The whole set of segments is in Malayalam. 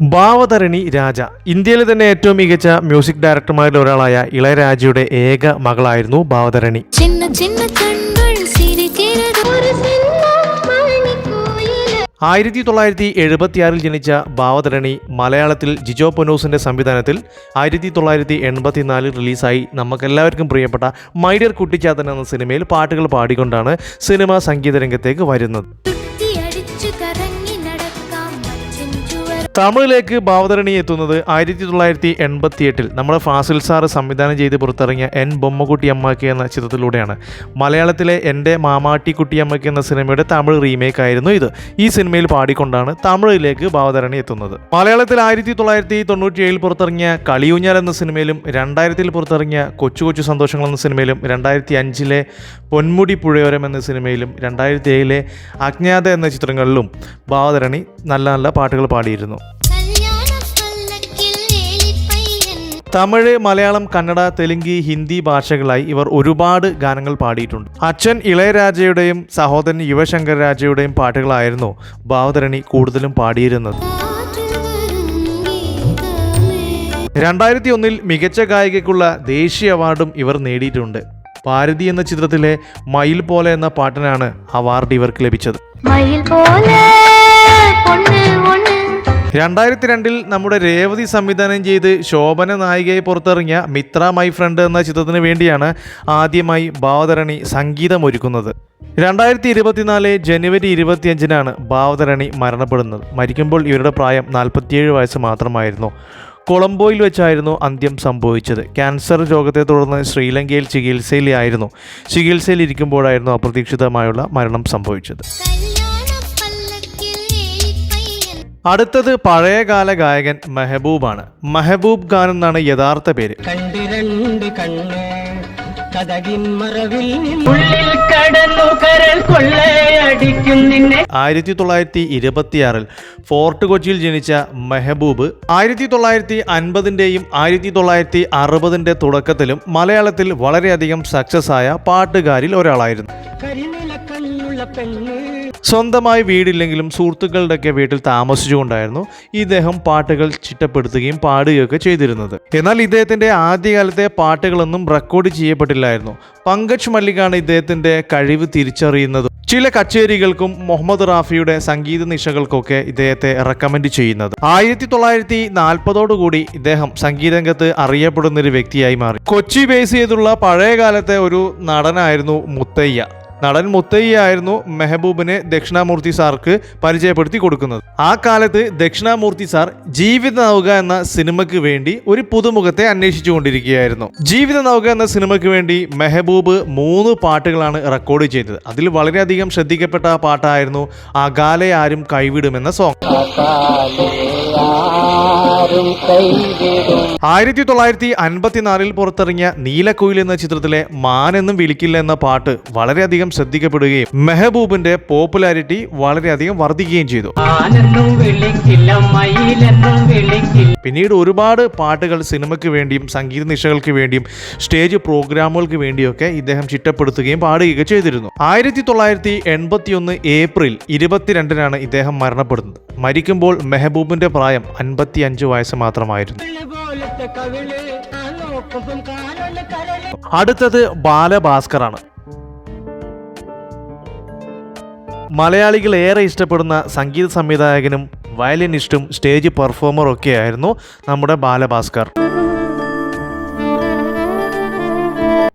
ഭാവതരണി രാജ. ഇന്ത്യയിലെ തന്നെ ഏറ്റവും മികച്ച മ്യൂസിക് ഡയറക്ടർമാരിൽ ഒരാളായ ഇളയരാജയുടെ ഏക മകളായിരുന്നു ഭാവതരണി. ആയിരത്തി തൊള്ളായിരത്തി എഴുപത്തിയാറിൽ ജനിച്ച ഭാവതരണി മലയാളത്തിൽ ജിജോ പൊനോസിന്റെ സംവിധാനത്തിൽ ആയിരത്തി തൊള്ളായിരത്തി എൺപത്തിനാലിൽ റിലീസായി നമുക്കെല്ലാവർക്കും പ്രിയപ്പെട്ട മൈഡിയർ കുട്ടിച്ചാത്തൻ എന്ന സിനിമയിൽ പാട്ടുകൾ പാടിക്കൊണ്ടാണ് സിനിമാ സംഗീത രംഗത്തേക്ക് വരുന്നത്. തമിഴിലേക്ക് ഭാവതരണി എത്തുന്നത് ആയിരത്തി തൊള്ളായിരത്തി എൺപത്തി എട്ടിൽ നമ്മുടെ ഫാസിൽ സാർ സംവിധാനം ചെയ്ത് പുറത്തിറങ്ങിയ എൻ ബൊമ്മക്കുട്ടി അമ്മാക്കി എന്ന ചിത്രത്തിലൂടെയാണ്. മലയാളത്തിലെ എന്റെ മാമാട്ടിക്കുട്ടി കുട്ടിയമ്മയ്ക്ക് എന്ന സിനിമയുടെ തമിഴ് റീമേക്ക് ആയിരുന്നു ഇത്. ഈ സിനിമയിൽ പാടിക്കൊണ്ടാണ് തമിഴിലേക്ക് ഭാവതരണി എത്തുന്നത്. മലയാളത്തിൽ ആയിരത്തി തൊള്ളായിരത്തി തൊണ്ണൂറ്റി ഏഴിൽ പുറത്തിറങ്ങിയ കളിയൂഞ്ഞാൽ എന്ന സിനിമയിലും രണ്ടായിരത്തിൽ പുറത്തിറങ്ങിയ കൊച്ചു കൊച്ചു സന്തോഷങ്ങൾ എന്ന സിനിമയിലും രണ്ടായിരത്തി അഞ്ചിലെ പൊന്മുടി പുഴയോരം എന്ന സിനിമയിലും രണ്ടായിരത്തി ഏഴിലെ അജ്ഞാത എന്ന ചിത്രങ്ങളിലും ഭാവതരണി നല്ല നല്ല പാട്ടുകൾ പാടിയിരുന്നു. തമിഴ് മലയാളം കന്നഡ തെലുങ്ക് ഹിന്ദി ഭാഷകളായി ഇവർ ഒരുപാട് ഗാനങ്ങൾ പാടിയിട്ടുണ്ട്. അച്ഛൻ ഇളയരാജയുടെയും സഹോദരൻ യുവശങ്കർ രാജയുടെയും പാട്ടുകളായിരുന്നു ഭാവതരണി കൂടുതലും പാടിയിരുന്നത്. രണ്ടായിരത്തി ഒന്നിൽ മികച്ച ഗായികയ്ക്കുള്ള ദേശീയ അവാർഡും ഇവർ നേടിയിട്ടുണ്ട്. ഭാരതി എന്ന ചിത്രത്തിലെ മയിൽ പോലെ എന്ന പാട്ടിനാണ് അവാർഡ് ഇവർക്ക് ലഭിച്ചത്. മയിൽ പോലെ രണ്ടായിരത്തി രണ്ടിൽ നമ്മുടെ രേവതി സംവിധാനം ചെയ്ത് ശോഭന നായികയെ പുറത്തിറങ്ങിയ മിത്ര മൈ ഫ്രണ്ട് എന്ന ചിത്രത്തിന് വേണ്ടിയാണ് ആദ്യമായി ഭാവതരണി സംഗീതമൊരുക്കുന്നത്. രണ്ടായിരത്തി ഇരുപത്തിനാല് ജനുവരി ഇരുപത്തിയഞ്ചിനാണ് ഭാവതരണി മരണപ്പെടുന്നത്. മരിക്കുമ്പോൾ ഇവരുടെ പ്രായം നാൽപ്പത്തിയേഴ് വയസ്സ് മാത്രമായിരുന്നു. കൊളംബോയിൽ വെച്ചായിരുന്നു അന്ത്യം സംഭവിച്ചത്. ക്യാൻസർ രോഗത്തെ തുടർന്ന് ശ്രീലങ്കയിൽ ചികിത്സയിലായിരുന്നു. ചികിത്സയിലിരിക്കുമ്പോഴായിരുന്നു അപ്രതീക്ഷിതമായുള്ള മരണം സംഭവിച്ചത്. അടുത്തത് പഴയകാല ഗായകൻ മെഹബൂബാണ്. മെഹബൂബ് ഖാൻ എന്നാണ് യഥാർത്ഥ പേര്. ആയിരത്തി തൊള്ളായിരത്തി ഇരുപത്തിയാറിൽ ഫോർട്ട് കൊച്ചിയിൽ ജനിച്ച മെഹബൂബ് ആയിരത്തി തൊള്ളായിരത്തി അൻപതിന്റെയും ആയിരത്തി തൊള്ളായിരത്തി അറുപതിന്റെ തുടക്കത്തിലും മലയാളത്തിൽ വളരെയധികം സക്സസ് ആയ പാട്ടുകാരിൽ ഒരാളായിരുന്നു. പെണ്ണ് സ്വന്തമായി വീടില്ലെങ്കിലും സുഹൃത്തുക്കളുടെയൊക്കെ വീട്ടിൽ താമസിച്ചുകൊണ്ടായിരുന്നു ഇദ്ദേഹം പാട്ടുകൾ ചിട്ടപ്പെടുത്തുകയും പാടുകയൊക്കെ ചെയ്തിരുന്നത്. എന്നാൽ ഇദ്ദേഹത്തിന്റെ ആദ്യകാലത്തെ പാട്ടുകളൊന്നും റെക്കോർഡ് ചെയ്യപ്പെട്ടില്ലായിരുന്നു. പങ്കജ് മല്ലികാണ് ഇദ്ദേഹത്തിന്റെ കഴിവ് തിരിച്ചറിയുന്നത്. ചില കച്ചേരികൾക്കും മുഹമ്മദ് റാഫിയുടെ സംഗീത നിശകൾക്കൊക്കെ ഇദ്ദേഹത്തെ റെക്കമെൻഡ് ചെയ്യുന്നത്. ആയിരത്തി തൊള്ളായിരത്തി നാൽപ്പതോടുകൂടി ഇദ്ദേഹം സംഗീതരംഗത്ത് അറിയപ്പെടുന്ന ഒരു വ്യക്തിയായി മാറി. കൊച്ചി ബേസ് ചെയ്തുള്ള പഴയകാലത്തെ ഒരു നടനായിരുന്നു മുത്തയ്യ. നടൻ മുത്തയ്യ ആയിരുന്നു മെഹബൂബിനെ ദക്ഷിണാമൂർത്തി സാർക്ക് പരിചയപ്പെടുത്തി കൊടുക്കുന്നത്. ആ കാലത്ത് ദക്ഷിണാമൂർത്തി സാർ ജീവിത നൗക എന്ന സിനിമയ്ക്ക് വേണ്ടി ഒരു പുതുമുഖത്തെ അന്വേഷിച്ചു കൊണ്ടിരിക്കുകയായിരുന്നു. ജീവിത നൗക എന്ന സിനിമയ്ക്ക് വേണ്ടി മെഹബൂബ് മൂന്ന് പാട്ടുകളാണ് റെക്കോർഡ് ചെയ്തത്. അതിൽ വളരെയധികം ശ്രദ്ധിക്കപ്പെട്ട പാട്ടായിരുന്നു അകാലെ ആരും കൈവിടുമെന്ന സോങ് ആയിരത്തി തൊള്ളായിരത്തി അൻപത്തിനാലിൽ പുറത്തിറങ്ങിയ നീലക്കുയിൽ എന്ന ചിത്രത്തിലെ മാനെന്നും വിളിക്കില്ല എന്ന പാട്ട് വളരെയധികം ശ്രദ്ധിക്കപ്പെടുകയും മെഹബൂബിന്റെ പോപ്പുലാരിറ്റി വളരെയധികം വർദ്ധിക്കുകയും ചെയ്തു. പിന്നീട് ഒരുപാട് പാട്ടുകൾ സിനിമയ്ക്ക് വേണ്ടിയും സംഗീത നിശകൾക്ക് വേണ്ടിയും സ്റ്റേജ് പ്രോഗ്രാമുകൾക്ക് വേണ്ടിയൊക്കെ ഇദ്ദേഹം ചിട്ടപ്പെടുത്തുകയും പാടുകയൊക്കെ ചെയ്തിരുന്നു. ആയിരത്തി തൊള്ളായിരത്തി എൺപത്തി ഒന്ന് ഏപ്രിൽ ഇരുപത്തിരണ്ടിനാണ് ഇദ്ദേഹം മരണപ്പെടുന്നത്. മരിക്കുമ്പോൾ മെഹബൂബിന്റെ പ്രായം അൻപത്തി അഞ്ച് വയസ്സ് മാത്രമായിരുന്നു. അടുത്തത് ബാലഭാസ്കറാണ്. മലയാളികൾ ഏറെ ഇഷ്ടപ്പെടുന്ന സംഗീത സംവിധായകനും വയലിനിസ്റ്റും സ്റ്റേജ് പെർഫോമറും ഒക്കെയായിരുന്നു നമ്മുടെ ബാലഭാസ്കർ.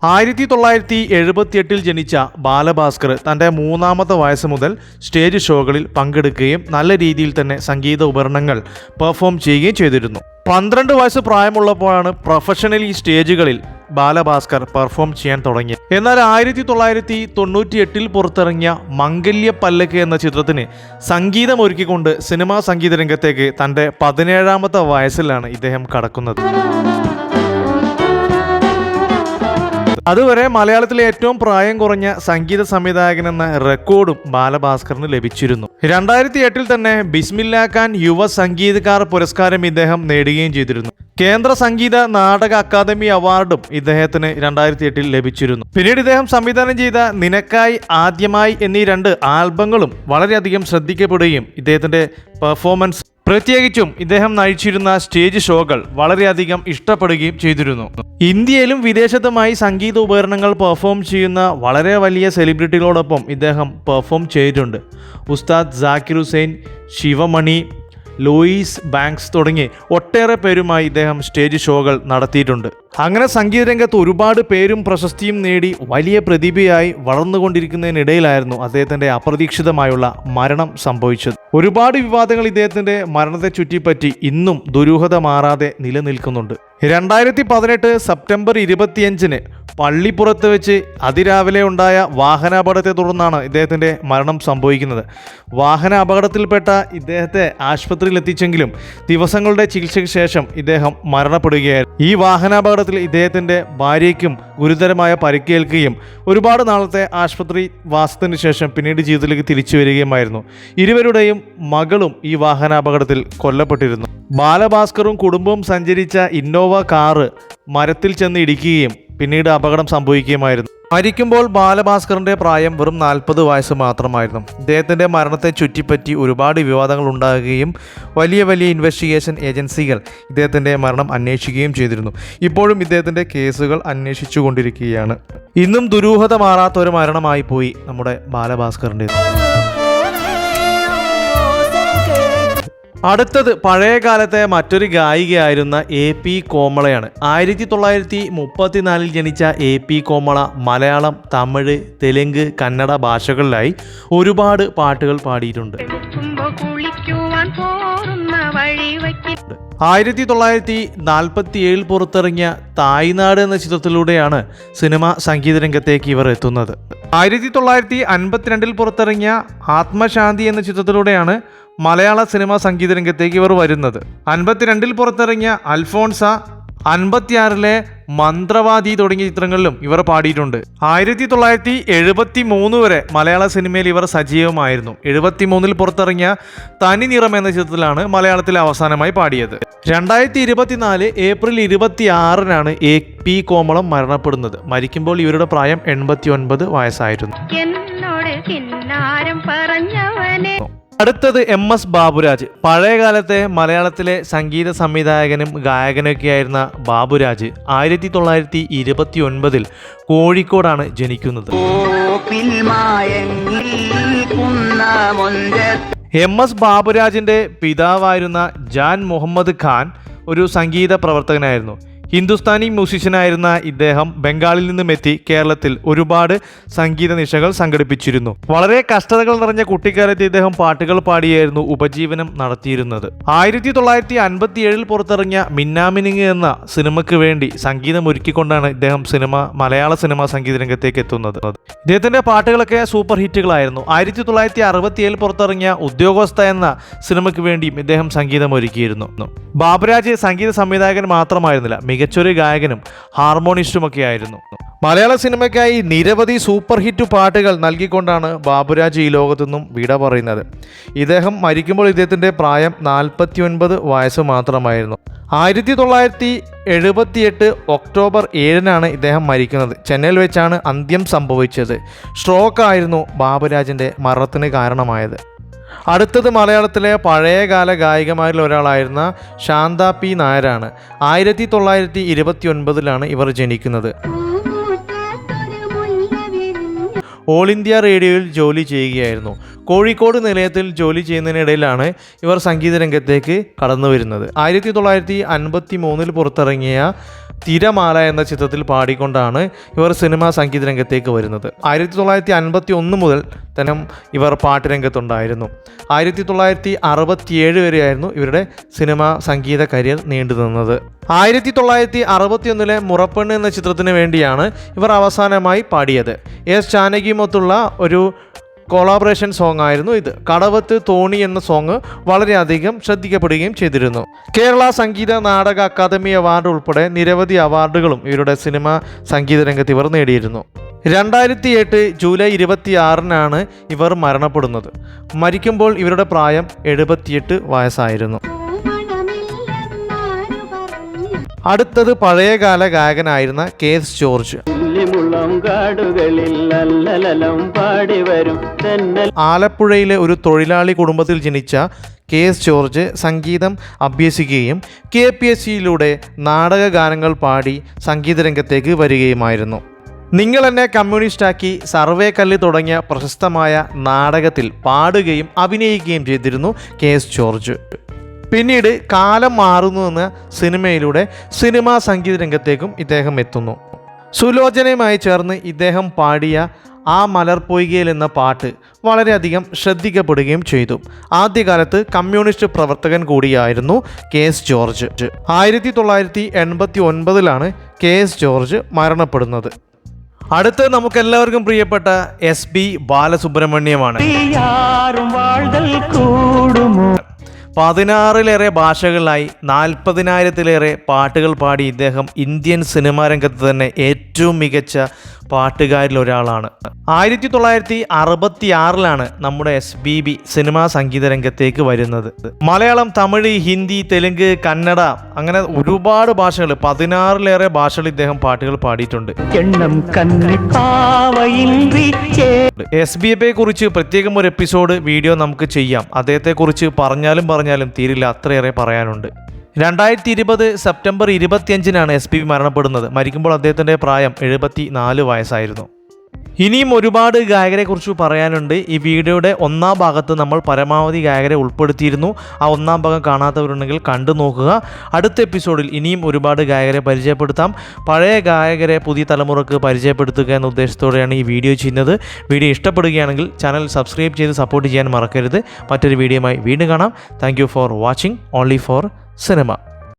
ആയിരത്തി തൊള്ളായിരത്തി എഴുപത്തിയെട്ടിൽ ജനിച്ച ബാലഭാസ്കർ തന്റെ മൂന്നാമത്തെ വയസ്സ് മുതൽ സ്റ്റേജ് ഷോകളിൽ പങ്കെടുക്കുകയും നല്ല രീതിയിൽ തന്നെ സംഗീത ഉപകരണങ്ങൾ പെർഫോം ചെയ്യുകയും ചെയ്തിരുന്നു. പന്ത്രണ്ട് വയസ്സ് പ്രായമുള്ളപ്പോഴാണ് പ്രൊഫഷണലി സ്റ്റേജുകളിൽ ബാലഭാസ്കർ പെർഫോം ചെയ്യാൻ തുടങ്ങിയത്. എന്നാൽ ആയിരത്തി തൊള്ളായിരത്തി തൊണ്ണൂറ്റി എട്ടിൽ പുറത്തിറങ്ങിയ മംഗല്യ പല്ലക്ക് എന്ന ചിത്രത്തിന് സംഗീതം ഒരുക്കിക്കൊണ്ട് സിനിമാ സംഗീത രംഗത്തേക്ക് തന്റെ പതിനേഴാമത്തെ വയസ്സിലാണ് ഇദ്ദേഹം കടക്കുന്നത്. അതുവരെ മലയാളത്തിലെ ഏറ്റവും പ്രായം കുറഞ്ഞ സംഗീത സംവിധായകൻ എന്ന റെക്കോർഡും ബാലഭാസ്കറിന് ലഭിച്ചിരുന്നു. രണ്ടായിരത്തി എട്ടിൽ തന്നെ ബിസ്മില്ല ഖാൻ യുവ സംഗീതകാർ പുരസ്കാരം ഇദ്ദേഹം നേടുകയും ചെയ്തിരുന്നു. കേന്ദ്ര സംഗീത നാടക അക്കാദമി അവാർഡും ഇദ്ദേഹത്തിന് രണ്ടായിരത്തി എട്ടിൽ ലഭിച്ചിരുന്നു. പിന്നീട് ഇദ്ദേഹം സംവിധാനം ചെയ്ത നിനക്കായി ആദ്യമായി എന്നീ രണ്ട് ആൽബങ്ങളും വളരെയധികം ശ്രദ്ധിക്കപ്പെടുകയും ഇദ്ദേഹത്തിന്റെ പെർഫോമൻസ് പ്രത്യേകിച്ചും ഇദ്ദേഹം നയിച്ചിരുന്ന സ്റ്റേജ് ഷോകൾ വളരെയധികം ഇഷ്ടപ്പെടുകയും ചെയ്തിരുന്നു. ഇന്ത്യയിലും വിദേശത്തുമായി സംഗീത ഉപകരണങ്ങൾ പെർഫോം ചെയ്യുന്ന വളരെ വലിയ സെലിബ്രിറ്റികളോടൊപ്പം ഇദ്ദേഹം പെർഫോം ചെയ്തിട്ടുണ്ട്. ഉസ്താദ് ജാക്കിർ ഹുസൈൻ ശിവമണി ലൂയിസ് ബാങ്ക്സ് തുടങ്ങി ഒട്ടേറെ പേരുമായി ഇദ്ദേഹം സ്റ്റേജ് ഷോകൾ നടത്തിയിട്ടുണ്ട്. അങ്ങനെ സംഗീത രംഗത്ത് ഒരുപാട് പേരും പ്രശസ്തിയും നേടി വലിയ പ്രതിഭയായി വളർന്നുകൊണ്ടിരിക്കുന്നതിനിടയിലായിരുന്നു അദ്ദേഹത്തിന്റെ അപ്രതീക്ഷിതമായുള്ള മരണം സംഭവിച്ചത്. ഒരുപാട് വിവാദങ്ങൾ ഇദ്ദേഹത്തിന്റെ മരണത്തെ ചുറ്റിപ്പറ്റി ഇന്നും ദുരൂഹത മാറാതെ നിലനിൽക്കുന്നുണ്ട്. രണ്ടായിരത്തി പതിനെട്ട് സെപ്റ്റംബർ ഇരുപത്തിയഞ്ചിന് പള്ളിപ്പുറത്ത് വെച്ച് അതിരാവിലെ ഉണ്ടായ വാഹനാപകടത്തെ തുടർന്നാണ് ഇദ്ദേഹത്തിന്റെ മരണം സംഭവിക്കുന്നത്. വാഹന അപകടത്തിൽപ്പെട്ട ഇദ്ദേഹത്തെ ആശുപത്രിയിൽ എത്തിച്ചെങ്കിലും ദിവസങ്ങളുടെ ചികിത്സയ്ക്ക് ശേഷം ഇദ്ദേഹം മരണപ്പെടുകയായിരുന്നു. ഈ വാഹനാപകടത്തിൽ ഇദ്ദേഹത്തിന്റെ ഭാര്യയ്ക്കും ഗുരുതരമായ പരിക്കേൽക്കുകയും ഒരുപാട് നാളത്തെ ആശുപത്രി വാസത്തിന് ശേഷം പിന്നീട് ജീവിതത്തിലേക്ക് തിരിച്ചു വരികയുമായിരുന്നു. ഇരുവരുടെയും മകളും ഈ വാഹനാപകടത്തിൽ കൊല്ലപ്പെട്ടിരുന്നു. ബാലഭാസ്കറും കുടുംബവും സഞ്ചരിച്ച ഇന്നോവ കാറ് മരത്തിൽ ചെന്ന് ഇടിക്കുകയും പിന്നീട് അപകടം സംഭവിക്കുകയുമായിരുന്നു. മരിക്കുമ്പോൾ ബാലഭാസ്കറിന്റെ പ്രായം വെറും നാൽപ്പത് വയസ്സ് മാത്രമായിരുന്നു. അദ്ദേഹത്തിന്റെ മരണത്തെ ചുറ്റിപ്പറ്റി ഒരുപാട് വിവാദങ്ങൾ ഉണ്ടാകുകയും വലിയ വലിയ ഇൻവെസ്റ്റിഗേഷൻ ഏജൻസികൾ ഇദ്ദേഹത്തിന്റെ മരണം അന്വേഷിക്കുകയും ചെയ്തിരുന്നു. ഇപ്പോഴും ഇദ്ദേഹത്തിന്റെ കേസുകൾ അന്വേഷിച്ചു കൊണ്ടിരിക്കുകയാണ് ഇന്നും ദുരൂഹത മാറാത്ത ഒരു മരണമായി പോയി നമ്മുടെ ബാലഭാസ്കറിന്റെ അടുത്തത് പഴയകാലത്തെ മറ്റൊരു ഗായികയായിരുന്ന എ പി കോമളയാണ്. ആയിരത്തി തൊള്ളായിരത്തി മുപ്പത്തിനാലിൽ ജനിച്ച എ പി കോമള മലയാളം തമിഴ് തെലുങ്ക് കന്നഡ ഭാഷകളിലായി ഒരുപാട് പാട്ടുകൾ പാടിയിട്ടുണ്ട്. ആയിരത്തി തൊള്ളായിരത്തി നാൽപ്പത്തി ഏഴിൽ പുറത്തിറങ്ങിയ തായ്നാട് എന്ന ചിത്രത്തിലൂടെയാണ് സിനിമ സംഗീത രംഗത്തേക്ക് ഇവർ എത്തുന്നത്. ആയിരത്തി തൊള്ളായിരത്തി അൻപത്തിരണ്ടിൽ പുറത്തിറങ്ങിയ ആത്മശാന്തി എന്ന ചിത്രത്തിലൂടെയാണ് മലയാള സിനിമാ സംഗീത രംഗത്തേക്ക് ഇവർ വരുന്നത്. അൻപത്തിരണ്ടിൽ പുറത്തിറങ്ങിയ അൽഫോൺസ അൻപത്തിയാറിലെ മന്ത്രവാദി തുടങ്ങിയ ചിത്രങ്ങളിലും ഇവർ പാടിയിട്ടുണ്ട്. ആയിരത്തി തൊള്ളായിരത്തി എഴുപത്തി മൂന്ന് വരെ മലയാള സിനിമയിൽ ഇവർ സജീവമായിരുന്നു. എഴുപത്തി മൂന്നിൽ പുറത്തിറങ്ങിയ തനി നിറം എന്ന ചിത്രത്തിലാണ് മലയാളത്തിൽ അവസാനമായി പാടിയത്. രണ്ടായിരത്തി ഇരുപത്തിനാല് ഏപ്രിൽ ഇരുപത്തി ആറിനാണ് എ പി കോമളം മരണപ്പെടുന്നത്. മരിക്കുമ്പോൾ ഇവരുടെ പ്രായം എൺപത്തി ഒൻപത് വയസ്സായിരുന്നു. എന്നോട് കിന്നാരം അടുത്തത് എം എസ് ബാബുരാജ്. പഴയകാലത്തെ മലയാളത്തിലെ സംഗീത സംവിധായകനും ഗായകനൊക്കെയായിരുന്ന ബാബുരാജ് ആയിരത്തി തൊള്ളായിരത്തി ഇരുപത്തി ഒൻപതിൽ കോഴിക്കോടാണ് ജനിക്കുന്നത് എം എസ് ബാബുരാജിന്റെ പിതാവായിരുന്ന ജാൻ മുഹമ്മദ് ഖാൻ ഒരു സംഗീത പ്രവർത്തകനായിരുന്നു. ഹിന്ദുസ്ഥാനി മ്യൂസിഷ്യനായിരുന്ന ഇദ്ദേഹം ബംഗാളിൽ നിന്നും എത്തി കേരളത്തിൽ ഒരുപാട് സംഗീത നിശകൾ സംഘടിപ്പിച്ചിരുന്നു. വളരെ കഷ്ടതകൾ നിറഞ്ഞ കുട്ടിക്കാലത്ത് ഇദ്ദേഹം പാട്ടുകൾ പാടിയായിരുന്നു ഉപജീവനം നടത്തിയിരുന്നത്. ആയിരത്തി തൊള്ളായിരത്തി അൻപത്തി ഏഴിൽ പുറത്തിറങ്ങിയ മിന്നാമിനിങ് എന്ന സിനിമയ്ക്ക് വേണ്ടി സംഗീതം ഒരുക്കിക്കൊണ്ടാണ് ഇദ്ദേഹം സിനിമ മലയാള സിനിമ സംഗീത രംഗത്തേക്ക് എത്തുന്നത്. ഇദ്ദേഹത്തിന്റെ പാട്ടുകളൊക്കെ സൂപ്പർ ഹിറ്റുകളായിരുന്നു. ആയിരത്തി തൊള്ളായിരത്തി അറുപത്തി ഏഴിൽ പുറത്തിറങ്ങിയ ഉദ്യോഗസ്ഥ എന്ന സിനിമയ്ക്ക് വേണ്ടിയും ഇദ്ദേഹം സംഗീതം ഒരുക്കിയിരുന്നു ബാബുരാജ് സംഗീത സംവിധായകൻ മാത്രമായിരുന്നില്ല. മികച്ചൊരു ഗായകനും ഹാർമോണിസ്റ്റുമൊക്കെ ആയിരുന്നു മലയാള സിനിമയ്ക്കായി നിരവധി സൂപ്പർ ഹിറ്റ് പാട്ടുകൾ നൽകിക്കൊണ്ടാണ് ബാബുരാജ് ഈ ലോകത്തു നിന്നും വിട പറയുന്നത്. ഇദ്ദേഹം മരിക്കുമ്പോൾ ഇദ്ദേഹത്തിന്റെ പ്രായം നാൽപ്പത്തി ഒൻപത് വയസ്സ് മാത്രമായിരുന്നു. ആയിരത്തി തൊള്ളായിരത്തി എഴുപത്തിയെട്ട് ഒക്ടോബർ ഏഴിനാണ് ഇദ്ദേഹം മരിക്കുന്നത്. ചെന്നൈയിൽ വെച്ചാണ് അന്ത്യം സംഭവിച്ചത്. സ്ട്രോക്ക് ആയിരുന്നു ബാബുരാജിന്റെ മരണത്തിന് കാരണമായത്. അടുത്തത് മലയാളത്തിലെ പഴയകാല ഗായികമാരിൽ ഒരാളായിരുന്ന ശാന്ത പി നായരാണ്. ആയിരത്തി തൊള്ളായിരത്തി ഇരുപത്തി ഒൻപതിലാണ് ഇവർ ജനിക്കുന്നത്. ഓൾ ഇന്ത്യ റേഡിയോയിൽ ജോലി ചെയ്യുകയായിരുന്നു. കോഴിക്കോട് നിലയത്തിൽ ജോലി ചെയ്യുന്നതിനിടയിലാണ് ഇവർ സംഗീത രംഗത്തേക്ക് കടന്നു വരുന്നത്. ആയിരത്തി തൊള്ളായിരത്തി അൻപത്തി മൂന്നിൽ പുറത്തിറങ്ങിയ തിരമാല എന്ന ചിത്രത്തിൽ പാടിക്കൊണ്ടാണ് ഇവർ സിനിമാ സംഗീത രംഗത്തേക്ക് വരുന്നത്. ആയിരത്തി തൊള്ളായിരത്തി അൻപത്തി ഒന്ന് മുതൽ തന്നെ ഇവർ പാട്ട് രംഗത്തുണ്ടായിരുന്നു. ആയിരത്തി തൊള്ളായിരത്തി അറുപത്തിയേഴ് വരെയായിരുന്നു ഇവരുടെ സിനിമാ സംഗീത കരിയർ നീണ്ടു നിന്നത് ആയിരത്തി തൊള്ളായിരത്തി അറുപത്തിയൊന്നിലെ മുറപ്പെണ്ണ് എന്ന ചിത്രത്തിന് വേണ്ടിയാണ് ഇവർ അവസാനമായി പാടിയത്. എസ് ജാനകിയുമൊത്തുള്ള ഒരു കൊളാബറേഷൻ സോങ് ആയിരുന്നു ഇത്. കടവത്ത് തോണി എന്ന സോങ് വളരെയധികം ശ്രദ്ധിക്കപ്പെടുകയും ചെയ്തിരുന്നു. കേരള സംഗീത നാടക അക്കാദമി അവാർഡ് ഉൾപ്പെടെ നിരവധി അവാർഡുകളും ഇവരുടെ സിനിമ സംഗീത രംഗത്ത് ഇവർ നേടിയിരുന്നു. രണ്ടായിരത്തി എട്ട് ജൂലൈ ഇരുപത്തി ആറിനാണ് ഇവർ മരണപ്പെടുന്നത്. മരിക്കുമ്പോൾ ഇവരുടെ പ്രായം എഴുപത്തിയെട്ട് വയസ്സായിരുന്നു. അടുത്തത് പഴയകാല ഗായകനായിരുന്ന കെ എസ് ജോർജ് ആലപ്പുഴയിലെ ഒരു തൊഴിലാളി കുടുംബത്തിൽ ജനിച്ച കെ എസ് ജോർജ് സംഗീതം അഭ്യസിക്കുകയും കെ പി എസ് സിയിലൂടെ നാടക ഗാനങ്ങൾ പാടി സംഗീതരംഗത്തേക്ക് വരികയുമായിരുന്നു. നിങ്ങൾ എന്നെ കമ്മ്യൂണിസ്റ്റാക്കി സർവേ കല്ല് തുടങ്ങിയ പ്രശസ്തമായ നാടകത്തിൽ പാടുകയും അഭിനയിക്കുകയും ചെയ്തിരുന്നു കെ എസ് ജോർജ്. പിന്നീട് കാലം മാറുന്നു എന്ന സിനിമയിലൂടെ സിനിമാ സംഗീത രംഗത്തേക്കും ഇദ്ദേഹം എത്തുന്നു. സുലോചനയുമായി ചേർന്ന് ഇദ്ദേഹം പാടിയ ആ മലർപ്പൊയ്കയിൽ എന്ന പാട്ട് വളരെയധികം ശ്രദ്ധിക്കപ്പെടുകയും ചെയ്തു. ആദ്യകാലത്ത് കമ്മ്യൂണിസ്റ്റ് പ്രവർത്തകൻ കൂടിയായിരുന്നു കെ എസ് ജോർജ്. ആയിരത്തി തൊള്ളായിരത്തി എൺപത്തി ഒൻപതിലാണ് കെ എസ് ജോർജ് മരണപ്പെടുന്നത്. അടുത്ത് നമുക്കെല്ലാവർക്കും പ്രിയപ്പെട്ട എസ് ബി ബാലസുബ്രഹ്മണ്യമാണ്. കൂടുമോ? പതിനാറിലേറെ ഭാഷകളിലായി നാൽപ്പതിനായിരത്തിലേറെ പാട്ടുകൾ പാടി ഇദ്ദേഹം ഇന്ത്യൻ സിനിമാ രംഗത്ത് തന്നെ ഏറ്റവും മികച്ച പാട്ടുകാരിൽ ഒരാളാണ് ആയിരത്തി തൊള്ളായിരത്തി അറുപത്തി ആറിലാണ് നമ്മുടെ എസ് ബി ബി സിനിമാ സംഗീത രംഗത്തേക്ക് വരുന്നത്. മലയാളം തമിഴ് ഹിന്ദി തെലുങ്ക് കന്നഡ അങ്ങനെ ഒരുപാട് ഭാഷകൾ പതിനാറിലേറെ ഭാഷകളിൽ ഇദ്ദേഹം പാട്ടുകൾ പാടിയിട്ടുണ്ട്. എസ് ബി എബിയെ കുറിച്ച് പ്രത്യേകം ഒരു എപ്പിസോഡ് വീഡിയോ നമുക്ക് ചെയ്യാം. അദ്ദേഹത്തെ കുറിച്ച് പറഞ്ഞാലും പറഞ്ഞാലും തീരില്ല അത്രയേറെ പറയാനുണ്ട്. രണ്ടായിരത്തി ഇരുപത് സെപ്റ്റംബർ ഇരുപത്തിയഞ്ചിനാണ് എസ് പി മരണപ്പെടുന്നത്. മരിക്കുമ്പോൾ അദ്ദേഹത്തിന്റെ പ്രായം എഴുപത്തി നാല് വയസ്സായിരുന്നു. ഇനിയും ഒരുപാട് ഗായകരെ കുറിച്ച് പറയാനുണ്ട്. ഈ വീഡിയോയുടെ ഒന്നാം ഭാഗത്ത് നമ്മൾ പരമാവധി ഗായകരെ ഉൾപ്പെടുത്തിയിരുന്നു. ആ ഒന്നാം ഭാഗം കാണാത്തവരുണ്ടെങ്കിൽ കണ്ടു നോക്കുക. അടുത്ത എപ്പിസോഡിൽ ഇനിയും ഒരുപാട് ഗായകരെ പരിചയപ്പെടുത്താം. പഴയ ഗായകരെ പുതിയ തലമുറയ്ക്ക് പരിചയപ്പെടുത്തുക എന്ന ഉദ്ദേശത്തോടെയാണ് ഈ വീഡിയോ ചെയ്യുന്നത്. വീഡിയോ ഇഷ്ടപ്പെടുകയാണെങ്കിൽ ചാനൽ സബ്സ്ക്രൈബ് ചെയ്ത് സപ്പോർട്ട് ചെയ്യാൻ മറക്കരുത്. മറ്റൊരു വീഡിയോയുമായി വീണ്ടും കാണാം. Thank for watching. Only for cinema